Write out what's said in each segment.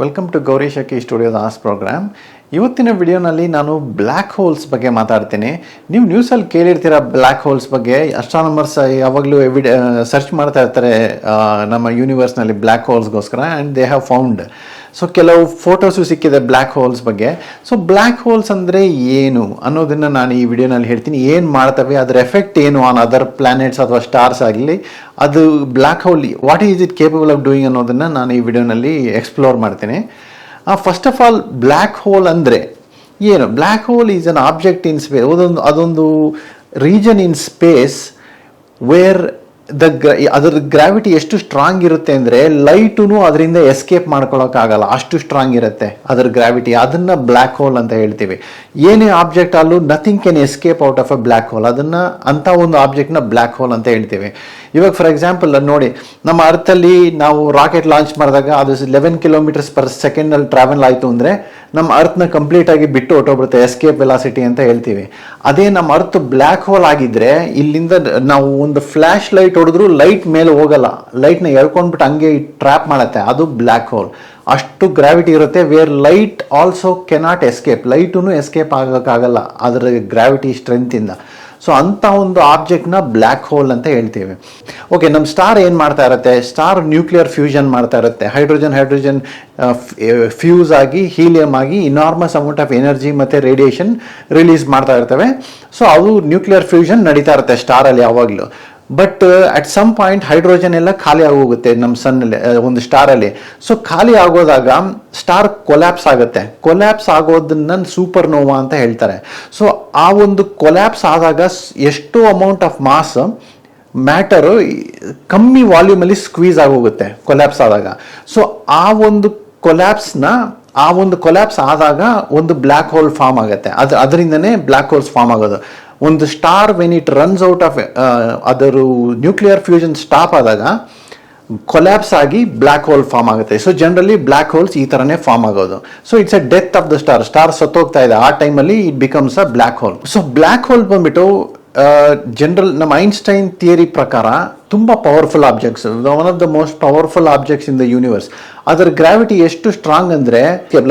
Welcome to Gauri ಶಕಿ ಸ್ಟುಡಿಯೋದ ಆಸ್ program ಇವತ್ತಿನ ವಿಡಿಯೋನಲ್ಲಿ ನಾನು ಬ್ಲ್ಯಾಕ್ ಹೋಲ್ಸ್ ಬಗ್ಗೆ ಮಾತಾಡ್ತೀನಿ. ನೀವು ನ್ಯೂಸಲ್ಲಿ ಕೇಳಿರ್ತೀರ ಬ್ಲ್ಯಾಕ್ ಹೋಲ್ಸ್ ಬಗ್ಗೆ? ಅಸ್ಟ್ರಾನಮರ್ಸ್ ಯಾವಾಗಲೂ ಎವಿಡ ಸರ್ಚ್ ಮಾಡ್ತಾ ಇರ್ತಾರೆ ನಮ್ಮ ಯೂನಿವರ್ಸ್ನಲ್ಲಿ black ಹೋಲ್ಸ್ಗೋಸ್ಕರ and they have found so ಕೆಲವು ಫೋಟೋಸು ಸಿಕ್ಕಿದೆ ಬ್ಲ್ಯಾಕ್ ಹೋಲ್ಸ್ ಬಗ್ಗೆ. ಸೊ ಬ್ಲ್ಯಾಕ್ ಹೋಲ್ಸ್ ಅಂದರೆ ಏನು ಅನ್ನೋದನ್ನು ನಾನು ಈ ವಿಡಿಯೋನಲ್ಲಿ ಹೇಳ್ತೀನಿ. ಏನು ಮಾಡ್ತವೆ, ಅದರ ಎಫೆಕ್ಟ್ ಏನು ಆನ್ ಅದರ್ ಪ್ಲಾನೆಟ್ಸ್ ಅಥವಾ ಸ್ಟಾರ್ಸ್ ಆಗಲಿ, ಅದು black hole what is it capable of doing ಅನ್ನೋದನ್ನು ನಾನು ಈ ವಿಡಿಯೋನಲ್ಲಿ ಎಕ್ಸ್ಪ್ಲೋರ್ ಮಾಡ್ತೀನಿ. First of all black hole ಅಂದರೆ ಏನು? Black hole is an object in space ಅದೊಂದು ಅದೊಂದು region in space where the ಅದರ ಗ್ರಾವಿಟಿ ಎಷ್ಟು ಸ್ಟ್ರಾಂಗ್ ಇರುತ್ತೆ ಅಂದರೆ ಲೈಟೂ ಅದರಿಂದ ಎಸ್ಕೇಪ್ ಮಾಡ್ಕೊಳ್ಳೋಕ್ಕಾಗಲ್ಲ ಅಷ್ಟು ಸ್ಟ್ರಾಂಗ್ ಇರುತ್ತೆ ಅದರ ಗ್ರಾವಿಟಿ ಅದನ್ನು ಬ್ಲ್ಯಾಕ್ ಹೋಲ್ ಅಂತ ಹೇಳ್ತೀವಿ. ಏನೇ ಆಬ್ಜೆಕ್ಟ್ ಅಲ್ಲೂ nothing can escape out of a black hole ಅದನ್ನು ಅಂಥ ಒಂದು ಆಬ್ಜೆಕ್ಟ್ನ ಬ್ಲ್ಯಾಕ್ ಹೋಲ್ ಅಂತ ಹೇಳ್ತೀವಿ. ಇವಾಗ ಫಾರ್ ಎಕ್ಸಾಂಪಲ್ ನೋಡಿ, ನಮ್ಮ ಅರ್ಥಲ್ಲಿ ನಾವು ರಾಕೆಟ್ ಲಾಂಚ್ ಮಾಡಿದಾಗ ಅದು ಲೆವೆನ್ ಕಿಲೋಮೀಟರ್ಸ್ ಪರ್ ಸೆಕೆಂಡಲ್ಲಿ ಟ್ರಾವೆಲ್ ಆಯಿತು ಅಂದರೆ ನಮ್ಮ ಅರ್ಥನ ಕಂಪ್ಲೀಟ್ ಆಗಿ ಬಿಟ್ಟು ಹೊಟ್ಟೋಗ್ಬಿಡುತ್ತೆ ಎಸ್ಕೇಪ್ ವೆಲಾಸಿಟಿ ಅಂತ ಹೇಳ್ತೀವಿ. ಅದೇ ನಮ್ಮ ಅರ್ತ್ ಬ್ಲ್ಯಾಕ್ ಹೋಲ್ ಆಗಿದ್ರೆ ಇಲ್ಲಿಂದ ನಾವು ಒಂದು ಫ್ಲ್ಯಾಶ್ ಲೈಟ್ ಹೊಡೆದ್ರು ಲೈಟ್ ಮೇಲೆ ಹೋಗಲ್ಲ. ಲೈಟ್ನ ಎಳ್ಕೊಂಡ್ಬಿಟ್ಟು ಹಂಗೆ ಟ್ರ್ಯಾಪ್ ಮಾಡುತ್ತೆ. ಅದು ಬ್ಲ್ಯಾಕ್ ಹೋಲ್ ಅಷ್ಟು ಗ್ರಾವಿಟಿ ಇರುತ್ತೆ. Where light also cannot escape light escape ಆಗೋಕ್ಕಾಗಲ್ಲ. ಅದರ ಗ್ರಾವಿಟಿ ಸ್ಟ್ರೆಂತಿಂದ ಸೊ ಅಂಥ ಒಂದು ಆಬ್ಜೆಕ್ಟ್ನ ಬ್ಲ್ಯಾಕ್ ಹೋಲ್ ಅಂತ ಹೇಳ್ತೀವಿ. ಓಕೆ ನಮ್ಮ ಸ್ಟಾರ್ ಏನು ಮಾಡ್ತಾ ಇರುತ್ತೆ? ಸ್ಟಾರ್ ನ್ಯೂಕ್ಲಿಯರ್ ಫ್ಯೂಷನ್ ಮಾಡ್ತಾ ಇರುತ್ತೆ. ಹೈಡ್ರೋಜನ್ ಹೈಡ್ರೋಜನ್ ಫ್ಯೂಸ್ ಆಗಿ ಹೀಲಿಯಂ ಆಗಿ ಇನಾರ್ಮಸ್ ಅಮೌಂಟ್ ಆಫ್ ಎನರ್ಜಿ ಮತ್ತು ರೇಡಿಯೇಷನ್ ರಿಲೀಸ್ ಮಾಡ್ತಾ ಇರ್ತವೆ. ಸೊ ಅದು ನ್ಯೂಕ್ಲಿಯರ್ ಫ್ಯೂಷನ್ ನಡೀತಾ ಇರುತ್ತೆ ಸ್ಟಾರಲ್ಲಿ ಯಾವಾಗಲೂ. But at some point hydrogen ಎಲ್ಲ ಖಾಲಿ ಆಗೋಗುತ್ತೆ ನಮ್ಮ ಸನ್ನಲ್ಲಿ ಒಂದು ಸ್ಟಾರಲ್ಲಿ ಸೊ ಖಾಲಿ ಆಗೋದಾಗ ಸ್ಟಾರ್ ಕೊಲ್ಯಾಪ್ಸ್ ಆಗುತ್ತೆ. ಕೊಲ್ಯಾಪ್ಸ್ ಆಗೋದನ್ನ ಸೂಪರ್ ನೋವಾ ಅಂತ ಹೇಳ್ತಾರೆ. ಸೊ ಆ ಒಂದು ಕೊಲ್ಯಾಪ್ಸ್ ಆದಾಗ ಎಷ್ಟೋ ಅಮೌಂಟ್ ಆಫ್ ಮಾಸ್ ಮ್ಯಾಟರು ಕಮ್ಮಿ ವಾಲ್ಯೂಮಲ್ಲಿ ಸ್ಕ್ವೀಸ್ ಆಗೋಗುತ್ತೆ ಕೊಲ್ಯಾಪ್ಸ್ ಆದಾಗ. ಸೊ ಆ ಒಂದು ಕೊಲ್ಯಾಪ್ಸ್ನ ಆ ಒಂದು ಕೊಲ್ಯಾಪ್ಸ್ ಆದಾಗ ಒಂದು ಬ್ಲ್ಯಾಕ್ ಹೋಲ್ ಫಾರ್ಮ್ ಆಗುತ್ತೆ. ಅದು, ಅದರಿಂದನೇ ಬ್ಲ್ಯಾಕ್ ಹೋಲ್ಸ್ ಫಾರ್ಮ್ ಆಗೋದು. ಒಂದು star when it runs out of ಅದರ ನ್ಯೂಕ್ಲಿಯರ್ ಫ್ಯೂಷನ್ ಸ್ಟಾಪ್ ಆದಾಗ ಕೊಲ್ಯಾಪ್ಸ್ ಆಗಿ ಬ್ಲ್ಯಾಕ್ ಹೋಲ್ ಫಾರ್ಮ್ ಆಗುತ್ತೆ. ಸೊ ಜನರಲಿ ಬ್ಲ್ಯಾಕ್ ಹೋಲ್ಸ್ ಈ ಥರನೇ ಫಾರ್ಮ್ ಆಗೋದು. So it's a death of the star star ಸತ್ತೋಗ್ತಾ ಇದೆ. ಆ ಟೈಮಲ್ಲಿ it becomes a black hole so black hole ಬಂದ್ಬಿಟ್ಟು ಜನರಲ್ ನಮ್ಮ ಐನ್ಸ್ಟೈನ್ ಥಿಯರಿ ಪ್ರಕಾರ ತುಂಬ powerful objects one of the most powerful objects in the universe ಅದರ gravity ಎಷ್ಟು strong ಅಂದರೆ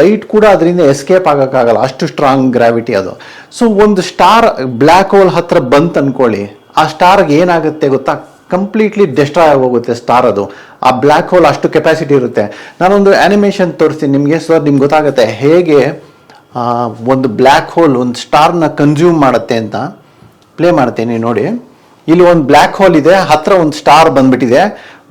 ಲೈಟ್ ಕೂಡ ಅದರಿಂದ ಎಸ್ಕೇಪ್ ಆಗೋಕ್ಕಾಗಲ್ಲ. ಅಷ್ಟು ಸ್ಟ್ರಾಂಗ್ ಗ್ರಾವಿಟಿ ಅದು. ಸೊ ಒಂದು ಸ್ಟಾರ್ ಬ್ಲ್ಯಾಕ್ ಹೋಲ್ ಹತ್ರ ಬಂತು ಅನ್ಕೊಳ್ಳಿ. ಆ ಸ್ಟಾರ್ಗೆ ಏನಾಗುತ್ತೆ ಗೊತ್ತಾ? ಕಂಪ್ಲೀಟ್ಲಿ ಡೆಸ್ಟ್ರಾಯ್ ಆಗೋಗುತ್ತೆ ಸ್ಟಾರ್ ಅದು. ಆ ಬ್ಲ್ಯಾಕ್ ಹೋಲ್ ಅಷ್ಟು ಕೆಪಾಸಿಟಿ ಇರುತ್ತೆ. ನಾನೊಂದು ಆ್ಯನಿಮೇಷನ್ ತೋರಿಸ್ತೀನಿ. ನಿಮಗೆ ಸರ್ ನಿಮ್ಗೆ ಗೊತ್ತಾಗುತ್ತೆ ಹೇಗೆ ಒಂದು ಬ್ಲ್ಯಾಕ್ ಹೋಲ್ ಒಂದು ಸ್ಟಾರ್ನ ಕನ್ಸ್ಯೂಮ್ ಮಾಡುತ್ತೆ ಅಂತ. ಪ್ಲೇ ಮಾಡ್ತೀನಿ ನೋಡಿ. ಇಲ್ಲಿ ಒಂದು ಬ್ಲ್ಯಾಕ್ ಹೋಲ್ ಇದೆ, ಹತ್ರ ಒಂದು ಸ್ಟಾರ್ ಬಂದ್ಬಿಟ್ಟಿದೆ.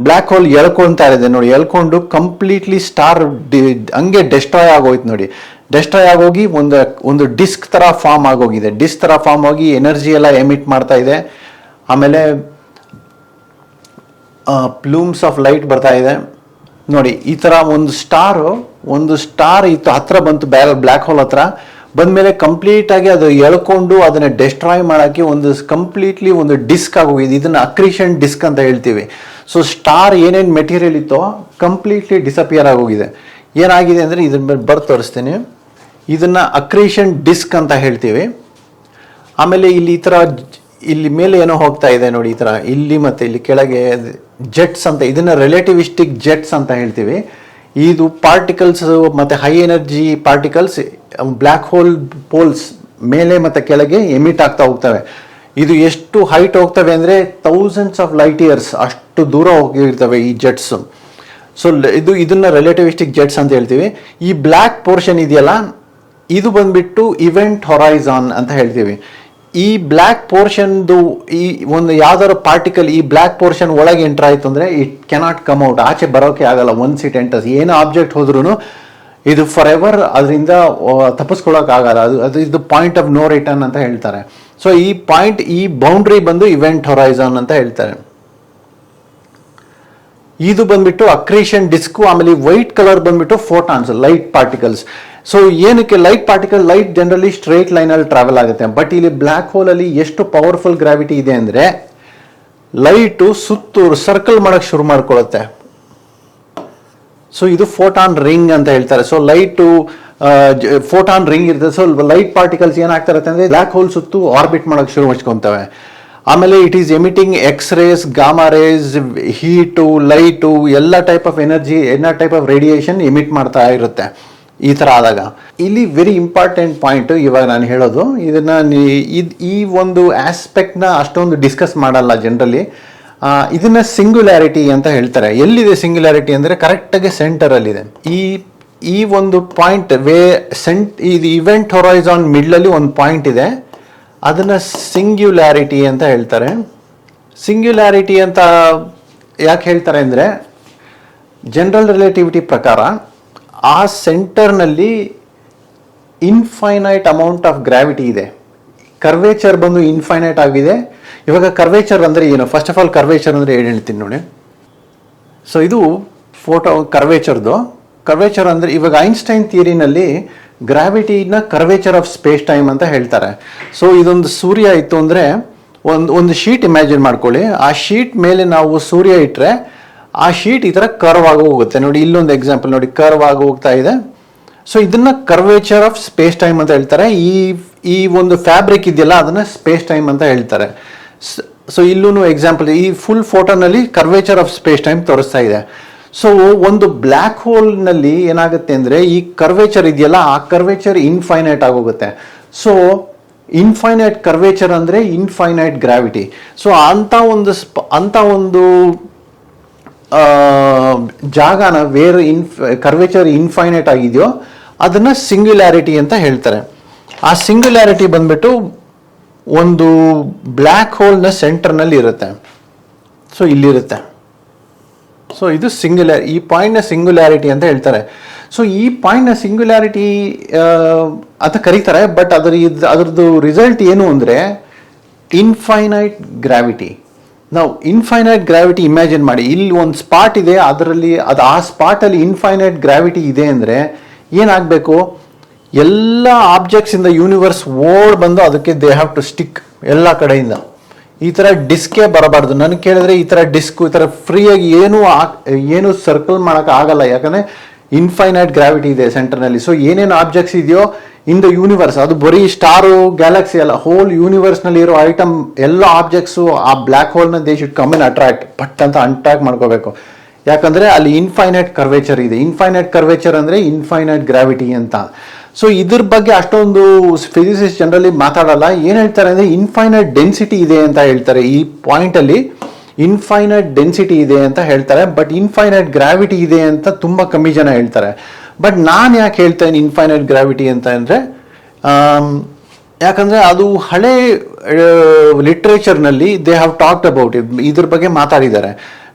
ಬ್ಲ್ಯಾಕ್ ಹೋಲ್ ಎಳ್ಕೊಳ್ತಾ ಇದೆ ನೋಡಿ, ಎಳ್ಕೊಂಡು ಕಂಪ್ಲೀಟ್ಲಿ ಸ್ಟಾರ್ ಡಿ, ಹಂಗೆ ಡೆಸ್ಟ್ರಾಯ್ ಆಗೋಯ್ತು ನೋಡಿ. ಡೆಸ್ಟ್ರಾಯ್ ಆಗೋಗಿ ಒಂದು ಒಂದು ಡಿಸ್ಕ್ ಥರ ಫಾರ್ಮ್ ಆಗೋಗಿದೆ. ಡಿಸ್ಕ್ ಥರ ಫಾರ್ಮ್ ಆಗಿ ಎನರ್ಜಿ ಎಲ್ಲ ಎಮಿಟ್ ಮಾಡ್ತಾ ಇದೆ. ಆಮೇಲೆ ಪ್ಲೂಮ್ಸ್ ಆಫ್ ಲೈಟ್ ಬರ್ತಾ ಇದೆ. ನೋಡಿ, ಈ ಥರ ಒಂದು ಸ್ಟಾರು, ಒಂದು ಸ್ಟಾರ್ ಇತ್ತು, ಹತ್ರ ಬಂತು ಬ್ಯಾ ಬ್ಲ್ಯಾಕ್ ಹೋಲ್ ಹತ್ರ. ಬಂದಮೇಲೆ ಕಂಪ್ಲೀಟ್ ಆಗಿ ಅದು ಎಳ್ಕೊಂಡು ಅದನ್ನ ಡೆಸ್ಟ್ರಾಯ್ ಮಾಡೋಕ್ಕೆ ಒಂದು ಕಂಪ್ಲೀಟ್ಲಿ ಒಂದು ಡಿಸ್ಕ್ ಆಗೋಗಿದೆ. ಇದನ್ನ ಅಕ್ರಿಷನ್ ಡಿಸ್ಕ್ ಅಂತ ಹೇಳ್ತೀವಿ. ಸೊ ಸ್ಟಾರ್ ಏನೇನು ಮೆಟೀರಿಯಲ್ ಇತ್ತೋ ಕಂಪ್ಲೀಟ್ಲಿ ಡಿಸಪಿಯರ್ ಆಗೋಗಿದೆ. ಏನಾಗಿದೆ ಅಂದರೆ ಇದನ್ನ ಮೇಲೆ ಬರ್ದು ತೋರಿಸ್ತೀನಿ. ಇದನ್ನ ಅಕ್ರಿಷನ್ ಡಿಸ್ಕ್ ಅಂತ ಹೇಳ್ತೀವಿ. ಆಮೇಲೆ ಇಲ್ಲಿ ಈ ಥರ ಇಲ್ಲಿ ಮೇಲೆ ಏನೋ ಹೋಗ್ತಾ ಇದೆ ನೋಡಿ ಈ ಥರ ಇಲ್ಲಿ ಮತ್ತೆ ಇಲ್ಲಿ ಕೆಳಗೆ ಜೆಟ್ಸ್ ಅಂತ ಇದನ್ನ ರಿಲೇಟಿವಿಸ್ಟಿಕ್ ಜೆಟ್ಸ್ ಅಂತ ಹೇಳ್ತೀವಿ. ಇದು ಪಾರ್ಟಿಕಲ್ಸ್ ಮತ್ತು high energy particles black hole poles ಮೇಲೆ ಮತ್ತು ಕೆಳಗೆ ಎಮಿಟ್ ಆಗ್ತಾ ಹೋಗ್ತವೆ. ಇದು ಎಷ್ಟು ಹೈಟ್ ಹೋಗ್ತವೆ ಅಂದರೆ ಥೌಸಂಡ್ಸ್ ಆಫ್ ಲೈಟ್ ಇಯರ್ಸ್ ಅಷ್ಟು ದೂರ ಹೋಗಿರ್ತವೆ ಈ ಜೆಟ್ಸ್ ಸೊ ಇದು ಇದನ್ನ ರಿಲೇಟಿವಿಸ್ಟಿಕ್ ಜೆಟ್ಸ್ ಅಂತ ಹೇಳ್ತೀವಿ. ಈ ಬ್ಲ್ಯಾಕ್ ಪೋರ್ಷನ್ ಇದೆಯಲ್ಲ, ಇದು ಬಂದ್ಬಿಟ್ಟು ಇವೆಂಟ್ ಹೊರೈಸಾನ್ ಅಂತ ಹೇಳ್ತೀವಿ. ಈ ಬ್ಲ್ಯಾಕ್ ಪೋರ್ಷನ್ದು ಈ ಒಂದು ಯಾವ್ದಾದ್ರು ಪಾರ್ಟಿಕಲ್ ಈ ಬ್ಲ್ಯಾಕ್ ಪೋರ್ಷನ್ ಒಳಗೆ ಎಂಟರ್ ಆಯ್ತು ಅಂದರೆ ಇಟ್ ಕೆನಾಟ್ ಕಮ್ ಔಟ್ ಆಚೆ ಬರೋಕೆ ಆಗಲ್ಲ. ಒನ್ಸ್ ಇಟ್ ಎಂಟರ್ಸ್ ಏನು ಆಬ್ಜೆಕ್ಟ್ ಹೋದ್ರೂ ಇದು ಫಾರ್ ಎವರ್ ಅದರಿಂದ ಆಗಲ್ಲ. ಅದು ಅದು ಇದು ಪಾಯಿಂಟ್ ಆಫ್ ನೋ ರಿಟರ್ನ್ ಅಂತ ಹೇಳ್ತಾರೆ. ಸೊ ಈ ಪಾಯಿಂಟ್ ಈ ಬೌಂಡ್ರಿ ಬಂದು ಇವೆಂಟ್ ಹೊರೈಸನ್ ಅಂತ ಹೇಳ್ತಾರೆ. ಇದು ಬಂದ್ಬಿಟ್ಟು ಅಕ್ರೇಷನ್ ಡಿಸ್ಕು ಆಮೇಲೆ ವೈಟ್ ಕಲರ್ ಬಂದ್ಬಿಟ್ಟು ಫೋಟಾನ್ಸ್ ಲೈಟ್ ಪಾರ್ಟಿಕಲ್ಸ್ ಸೊ ಏನಕ್ಕೆ light particle light generally straight ಲೈನಲ್ಲಿ ಟ್ರಾವೆಲ್ ಆಗುತ್ತೆ? ಬಟ್ ಇಲ್ಲಿ ಬ್ಲ್ಯಾಕ್ ಹೋಲಲ್ಲಿ ಎಷ್ಟು ಪವರ್ಫುಲ್ ಗ್ರಾವಿಟಿ ಇದೆ ಅಂದರೆ ಲೈಟು ಸುತ್ತು ಸರ್ಕಲ್ ಮಾಡಕ್ಕೆ ಶುರು ಮಾಡ್ಕೊಳ್ಳುತ್ತೆ ಸೊ ಇದು ಫೋಟಾನ್ ರಿಂಗ್ ಅಂತ ಹೇಳ್ತಾರೆ. ಸೊ ಲೈಟು ಫೋಟಾನ್ ರಿಂಗ್ ಇರ್ತದೆ. ಸೊ ಲೈಟ್ ಪಾರ್ಟಿಕಲ್ಸ್ ಏನಾಗ್ತಾ ಇರುತ್ತೆ ಅಂದರೆ ಬ್ಲ್ಯಾಕ್ ಹೋಲ್ ಸುತ್ತು ಆರ್ಬಿಟ್ ಮಾಡೋಕ್ಕೆ ಶುರು ಮಾಡ್ಕೊತವೆ ಆಮೇಲೆ it is emitting X rays gamma rays heat light ಎಲ್ಲ ಟೈಪ್ ಆಫ್ ಎನರ್ಜಿ ಎಲ್ಲ ಟೈಪ್ ಆಫ್ ರೇಡಿಯೇಷನ್ ಎಮಿಟ್ ಮಾಡ್ತಾ ಇರುತ್ತೆ. ಈ ಥರ ಆದಾಗ. ಇಲ್ಲಿ ವೆರಿ ಇಂಪಾರ್ಟೆಂಟ್ ಪಾಯಿಂಟ್ ಇವಾಗ ನಾನು ಹೇಳೋದು, ಇದನ್ನ ಇದ್ ಈ ಒಂದು ಆಸ್ಪೆಕ್ಟ್ನ ಅಷ್ಟೊಂದು ಡಿಸ್ಕಸ್ ಮಾಡಲ್ಲ ಜನರಲಿ ಇದನ್ನ ಸಿಂಗ್ಯುಲಾರಿಟಿ ಅಂತ ಹೇಳ್ತಾರೆ. ಎಲ್ಲಿದೆ ಸಿಂಗ್ಯುಲಾರಿಟಿ ಅಂದರೆ ಕರೆಕ್ಟಾಗಿ ಸೆಂಟರಲ್ಲಿದೆ ಈ ಈ ಒಂದು ಪಾಯಿಂಟ್ ವೇ ಸೆಂಟ್ ಇದು ಇವೆಂಟ್ ಹೊರೈಸಾನ್ ಮಿಡ್ಲಲ್ಲಿ ಒಂದು ಪಾಯಿಂಟ್ ಇದೆ. ಅದನ್ನ ಸಿಂಗ್ಯುಲಾರಿಟಿ ಅಂತ ಹೇಳ್ತಾರೆ. ಸಿಂಗ್ಯುಲಾರಿಟಿ ಅಂತ ಯಾಕೆ ಹೇಳ್ತಾರೆ ಅಂದರೆ ಜನರಲ್ ರಿಲೇಟಿವಿಟಿ ಪ್ರಕಾರ ಆ ಸೆಂಟರ್ನಲ್ಲಿ ಇನ್ಫೈನೈಟ್ ಅಮೌಂಟ್ ಆಫ್ ಗ್ರಾವಿಟಿ ಇದೆ. ಕರ್ವೇಚರ್ ಬಂದು ಇನ್ಫೈನೈಟ್ ಆಗಿದೆ. ಇವಾಗ ಕರ್ವೇಚರ್ ಅಂದರೆ ಏನು? ಫಸ್ಟ್ ಆಫ್ ಆಲ್ ಕರ್ವೇಚರ್ ಅಂದರೆ ಏನು ಹೇಳ್ತೀನಿ ನೋಡಿ. ಸೊ ಇದು ಫೋಟೋ ಕರ್ವೇಚರ್ದು ಕರ್ವೇಚರ್ ಅಂದರೆ ಇವಾಗ ಐನ್ಸ್ಟೈನ್ ಥಿಯರಿನಲ್ಲಿ ಗ್ರಾವಿಟಿನ ಕರ್ವೇಚರ್ ಆಫ್ ಸ್ಪೇಸ್ ಟೈಮ್ ಅಂತ ಹೇಳ್ತಾರೆ. ಸೊ ಇದೊಂದು ಸೂರ್ಯ ಇತ್ತು ಅಂದರೆ ಒಂದು ಒಂದು ಶೀಟ್ ಇಮ್ಯಾಜಿನ್ ಮಾಡ್ಕೊಳ್ಳಿ. ಆ ಶೀಟ್ ಮೇಲೆ ನಾವು ಸೂರ್ಯ ಇಟ್ಟರೆ ಆ ಶೀಟ್ ಈ ಥರ ಕರ್ವ್ ಆಗಿ ಹೋಗುತ್ತೆ. ನೋಡಿ, ಇಲ್ಲೊಂದು ಎಕ್ಸಾಂಪಲ್ ನೋಡಿ ಕರ್ವ್ ಆಗಿ ಹೋಗ್ತಾ ಇದೆ. ಸೊ ಇದನ್ನ ಕರ್ವೇಚರ್ ಆಫ್ ಸ್ಪೇಸ್ ಟೈಮ್ ಅಂತ ಹೇಳ್ತಾರೆ. ಈ ಈ ಒಂದು ಫ್ಯಾಬ್ರಿಕ್ ಇದೆಯಲ್ಲ, ಅದನ್ನ ಸ್ಪೇಸ್ ಟೈಮ್ ಅಂತ ಹೇಳ್ತಾರೆ. ಸೊ ಇಲ್ಲೂ ಎಕ್ಸಾಂಪಲ್ ಈ ಫುಲ್ ಫೋಟೋನಲ್ಲಿ ಕರ್ವೇಚರ್ ಆಫ್ ಸ್ಪೇಸ್ ಟೈಮ್ ತೋರಿಸ್ತಾ ಇದೆ. ಸೊ ಒಂದು ಬ್ಲ್ಯಾಕ್ ಹೋಲ್ನಲ್ಲಿ ಏನಾಗುತ್ತೆ ಅಂದರೆ, ಈ ಕರ್ವೇಚರ್ ಇದೆಯಲ್ಲ, ಆ ಕರ್ವೇಚರ್ ಇನ್ಫೈನೈಟ್ ಆಗೋಗುತ್ತೆ ಸೊ ಇನ್ಫೈನೈಟ್ ಕರ್ವೇಚರ್ ಅಂದರೆ ಇನ್ಫೈನೈಟ್ ಗ್ರಾವಿಟಿ ಸೊ ಅಂಥ ಒಂದು ಸ್ಪ ಅಂಥ ಒಂದು ಜಾಗನ ವೇರ್ ಇನ್ಫ್ ಕರ್ವೇಚರ್ ಇನ್ಫೈನೈಟ್ ಆಗಿದೆಯೋ, ಅದನ್ನು ಸಿಂಗ್ಯುಲಾರಿಟಿ ಅಂತ ಹೇಳ್ತಾರೆ. ಆ ಸಿಂಗ್ಯುಲಾರಿಟಿ ಬಂದ್ಬಿಟ್ಟು ಒಂದು ಬ್ಲ್ಯಾಕ್ ಹೋಲ್ನ ಸೆಂಟರ್ನಲ್ಲಿ ಇರುತ್ತೆ. ಸೊ ಇಲ್ಲಿರುತ್ತೆ. ಸೊ ಇದು ಸಿಂಗ್ಯುಲರ್ ಈ ಪಾಯಿಂಟ್ನ ಸಿಂಗ್ಯುಲಾರಿಟಿ ಅಂತ ಹೇಳ್ತಾರೆ. ಸೊ ಈ ಪಾಯಿಂಟ್ನ ಸಿಂಗ್ಯುಲಾರಿಟಿ ಅಂತ ಕರೀತಾರೆ ಬಟ್ ಅದರ ಅದ್ರದ್ದು ರಿಸಲ್ಟ್ ಏನು ಅಂದರೆ ಇನ್ಫೈನೈಟ್ ಗ್ರಾವಿಟಿ ನಾವು ಇನ್ಫೈನೈಟ್ ಗ್ರಾವಿಟಿ ಇಮ್ಯಾಜಿನ್ ಮಾಡಿ. ಇಲ್ಲಿ ಒಂದು ಸ್ಪಾಟ್ ಇದೆ, ಅದರಲ್ಲಿ ಅದು ಆ ಸ್ಪಾಟಲ್ಲಿ ಇನ್ಫೈನೈಟ್ ಗ್ರಾವಿಟಿ ಇದೆ ಅಂದರೆ ಏನಾಗಬೇಕು? ಎಲ್ಲ ಆಬ್ಜೆಕ್ಟ್ಸ್ ಇಂದ ಯೂನಿವರ್ಸ್ ಓಡ್ ಬಂದು ಅದಕ್ಕೆ ದೇ ಹ್ಯಾವ್ ಟು ಸ್ಟಿಕ್ ಎಲ್ಲ ಕಡೆಯಿಂದ. ಈ ಥರ ಡಿಸ್ಕೇ ಬರಬಾರ್ದು. ನನಗೆ ಕೇಳಿದ್ರೆ ಈ ಥರ ಡಿಸ್ಕ್ ಈ ಥರ ಫ್ರೀಯಾಗಿ ಏನೂ ಆ, ಏನು ಸರ್ಕಲ್ ಮಾಡೋಕ್ಕಾಗಲ್ಲ ಯಾಕಂದರೆ ಇನ್ಫೈನೈಟ್ ಗ್ರಾವಿಟಿ ಇದೆ ಸೆಂಟರ್ನಲ್ಲಿ ಸೊ ಏನೇನು ಆಬ್ಜೆಕ್ಟ್ಸ್ ಇದೆಯೋ ಇನ್ ದ ಯೂನಿವರ್ಸ್ ಅದು ಬರೀ ಸ್ಟಾರು ಗ್ಯಾಲಕ್ಸಿ ಅಲ್ಲ ಹೋಲ್ ಯೂನಿವರ್ಸ್ನಲ್ಲಿ ಇರೋ ಐಟಮ್ ಎಲ್ಲ ಆಬ್ಜೆಕ್ಟ್ಸು ಆ black ಹೋಲ್ನ they should come in attract put ಅಂತ ಅಟ್ರಾಕ್ಟ್ ಮಾಡ್ಕೋಬೇಕು. ಯಾಕಂದ್ರೆ ಅಲ್ಲಿ ಇನ್ಫೈನೈಟ್ ಕರ್ವೇಚರ್ ಇದೆ. ಇನ್ಫೈನೈಟ್ ಕರ್ವೇಚರ್ ಅಂದ್ರೆ ಇನ್ಫೈನೈಟ್ ಗ್ರಾವಿಟಿ ಅಂತ. ಸೊ ಇದ್ರ ಬಗ್ಗೆ ಅಷ್ಟೊಂದು ಫಿಸಿಸಿಸ್ಟ್ ಜನರಲಿ ಮಾತಾಡಲ್ಲ. ಏನ್ ಹೇಳ್ತಾರೆ ಅಂದ್ರೆ ಇನ್ಫೈನೈಟ್ ಡೆನ್ಸಿಟಿ ಇದೆ ಅಂತ ಹೇಳ್ತಾರೆ. ಈ ಪಾಯಿಂಟ್ ಅಲ್ಲಿ ಇನ್ಫೈನೈಟ್ ಡೆನ್ಸಿಟಿ ಇದೆ ಅಂತ ಹೇಳ್ತಾರೆ. ಬಟ್ ಇನ್ಫೈನೈಟ್ ಗ್ರಾವಿಟಿ ಇದೆ ಅಂತ ತುಂಬಾ ಕಮ್ಮಿ ಜನ ಹೇಳ್ತಾರೆ. ಬಟ್ ನಾನು ಯಾಕೆ ಹೇಳ್ತೇನೆ ಇನ್ಫೈನೈಟ್ ಗ್ರಾವಿಟಿ ಅಂತ ಅಂದರೆ ಯಾಕಂದರೆ ಅದು ಹಳೆ ಲಿಟ್ರೇಚರ್ನಲ್ಲಿ they have talked about it ಇದ್ರ ಬಗ್ಗೆ ಮಾತಾಡಿದ್ದಾರೆ.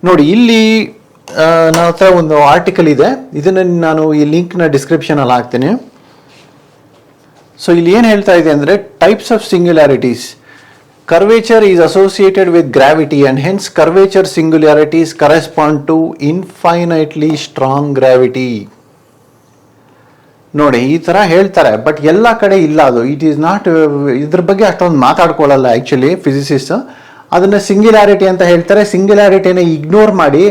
ನೋಡಿ, ಇಲ್ಲಿ ನನ್ನ ಹತ್ರ ಒಂದು ಆರ್ಟಿಕಲ್ ಇದೆ. ಇದನ್ನು ನಾನು ಈ ಲಿಂಕ್ನ ಡಿಸ್ಕ್ರಿಪ್ಷನಲ್ಲಿ ಹಾಕ್ತೀನಿ. ಸೊ ಇಲ್ಲಿ ಏನು ಹೇಳ್ತಾ ಇದೆ ಅಂದರೆ types of singularities curvature is associated with gravity and hence curvature singularities correspond to infinitely strong gravity ನೋಡಿ, ಈ ತರ ಹೇಳ್ತಾರೆ ಬಟ್ ಎಲ್ಲ ಕಡೆ ಇಲ್ಲ ಅದು. ಇಟ್ ಈಸ್ ನಾಟ್ ಇದ್ರ ಬಗ್ಗೆ ಅಷ್ಟೊಂದು ಮಾತಾಡ್ಕೊಳ್ಳಲ್ಲ ಆ್ಯಕ್ಚುಲಿ ಫಿಸಿಸಿಸ್ಟ್ ಅದನ್ನ ಸಿಂಗ್ಯುಲಾರಿಟಿ ಅಂತ ಹೇಳ್ತಾರೆ. ಸಿಂಗ್ಯುಲಾರಿಟಿನ ಇಗ್ನೋರ್ ಮಾಡಿ,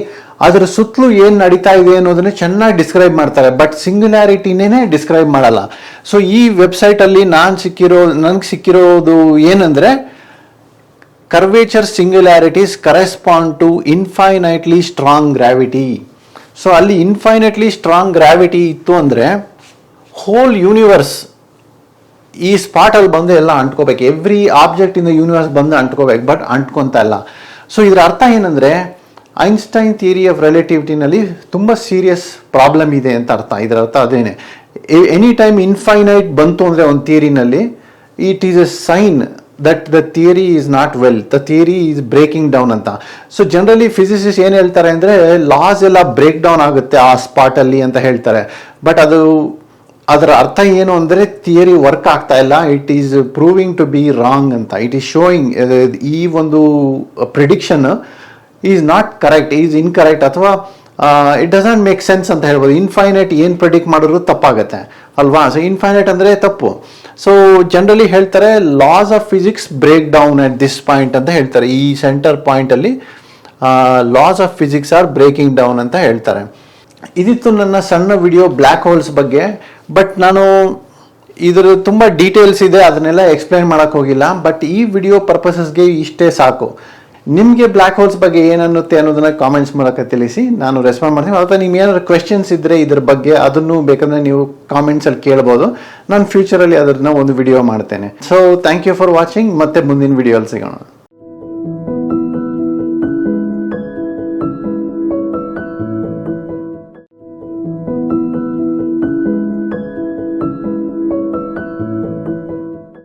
ಅದರ ಸುತ್ತಲೂ ಏನು ನಡೀತಾ ಇದೆ ಅನ್ನೋದನ್ನ ಚೆನ್ನಾಗಿ ಡಿಸ್ಕ್ರೈಬ್ ಮಾಡ್ತಾರೆ ಬಟ್ ಸಿಂಗ್ಯುಲಾರಿಟಿನೇ ಡಿಸ್ಕ್ರೈಬ್ ಮಾಡಲ್ಲ. ಸೊ ಈ ವೆಬ್ಸೈಟ್ ಅಲ್ಲಿ ನಾನ್ ಸಿಕ್ಕಿರೋ, ನನ್ಗೆ ಸಿಕ್ಕಿರೋದು ಏನಂದ್ರೆ curvature singularities correspond to infinitely strong gravity so ಅಲ್ಲಿ ಇನ್ಫೈನೈಟ್ಲಿ ಸ್ಟ್ರಾಂಗ್ ಗ್ರಾವಿಟಿ ಇತ್ತು ಅಂದ್ರೆ ಹೋಲ್ ಯೂನಿವರ್ಸ್ ಈ ಸ್ಪಾಟ್ ಅಲ್ಲಿ ಬಂದು ಎಲ್ಲ ಅಂಟ್ಕೋಬೇಕು. ಎವ್ರಿ ಆಬ್ಜೆಕ್ಟ್ ಇನ್ ಯೂನಿವರ್ಸ್ ಬಂದು ಅಂಟ್ಕೋಬೇಕು ಬಟ್ ಅಂಟ್ಕೊಂತ ಇಲ್ಲ. ಸೊ ಇದರ ಅರ್ಥ ಏನಂದ್ರೆ ಐನ್ಸ್ಟೈನ್ ಥಿಯರಿ ಆಫ್ ರಿಲೇಟಿವಿಟಿನಲ್ಲಿ ತುಂಬಾ ಸೀರಿಯಸ್ ಪ್ರಾಬ್ಲಮ್ ಇದೆ ಅಂತ ಅರ್ಥ. ಇದರ ಅರ್ಥ ಅದೇನೆ. ಎನಿ ಟೈಮ್ ಇನ್ಫೈನೈಟ್ ಬಂತು ಅಂದ್ರೆ ಒಂದು ಥಿಯರಿನಲ್ಲಿ it is a sign that the theory is not well the theory is breaking down ಅಂತ. ಸೊ ಜನರಲಿ ಫಿಸಿಸಿಸ್ ಏನು ಹೇಳ್ತಾರೆ ಅಂದ್ರೆ ಲಾಸ್ ಎಲ್ಲ ಬ್ರೇಕ್ ಡೌನ್ ಆಗುತ್ತೆ ಆ ಸ್ಪಾಟ್ ಅಲ್ಲಿ ಅಂತ ಹೇಳ್ತಾರೆ. ಬಟ್ ಅದು ಅದರ ಅರ್ಥ ಏನು ಅಂದರೆ ಥಿಯರಿ ವರ್ಕ್ ಆಗ್ತಾ ಇಲ್ಲ. It is proving to be wrong ಅಂತ. ಇಟ್ ಈಸ್ ಶೋಯಿಂಗ್ ಈ ಒಂದು prediction is not correct is incorrect ಅಥವಾ ಇಟ್ ಡಸಂಟ್ ಮೇಕ್ ಸೆನ್ಸ್ ಅಂತ ಹೇಳ್ಬೋದು. ಇನ್ಫೈನೈಟ್ ಏನು ಪ್ರಿಡಿಕ್ಟ್ ಮಾಡಿದ್ರು ತಪ್ಪಾಗುತ್ತೆ. ಅಲ್ವಾ? ಸೊ ಇನ್ಫೈನೈಟ್ ಅಂದರೆ ತಪ್ಪು. ಸೊ ಜನರಲಿ ಹೇಳ್ತಾರೆ laws of physics break down at this point ಅಂತ ಹೇಳ್ತಾರೆ. ಈ centre ಪಾಯಿಂಟಲ್ಲಿ laws of physics are breaking down ಅಂತ ಹೇಳ್ತಾರೆ. ಇದಿತ್ತು ನನ್ನ ಸಣ್ಣ ವಿಡಿಯೋ ಬ್ಲ್ಯಾಕ್ ಹೋಲ್ಸ್ ಬಗ್ಗೆ. ಬಟ್ ನಾನು ಇದರ ತುಂಬ ಡೀಟೇಲ್ಸ್ ಇದೆ, ಅದನ್ನೆಲ್ಲ ಎಕ್ಸ್ಪ್ಲೈನ್ ಮಾಡಕ್ ಹೋಗಿಲ್ಲ. ಬಟ್ ಈ ವಿಡಿಯೋ ಪರ್ಪಸಸ್ಗೆ ಇಷ್ಟೇ ಸಾಕು. ನಿಮಗೆ ಬ್ಲ್ಯಾಕ್ ಹೋಲ್ಸ್ ಬಗ್ಗೆ ಏನನ್ನುತ್ತೆ ಅನ್ನೋದನ್ನ ಕಾಮೆಂಟ್ಸ್ ಮೂಲಕ ತಿಳಿಸಿ. ನಾನು ರೆಸ್ಪಾಂಡ್ ಮಾಡ್ತೀನಿ. ಅಥವಾ ನಿಮ್ಗೆ ಏನಾದ್ರು ಕ್ವೆಶನ್ಸ್ ಇದ್ದರೆ ಇದ್ರ ಬಗ್ಗೆ ಅದನ್ನು ಬೇಕಂದ್ರೆ ನೀವು ಕಾಮೆಂಟ್ಸ್ ಅಲ್ಲಿ ಕೇಳ್ಬೋದು. ನಾನು ಫ್ಯೂಚರಲ್ಲಿ ಅದನ್ನ ಒಂದು ವಿಡಿಯೋ ಮಾಡ್ತೇನೆ. So thank you for watching ಮತ್ತೆ ಮುಂದಿನ ವಿಡಿಯೋ ಅಲ್ಲಿ ಸಿಗೋಣ.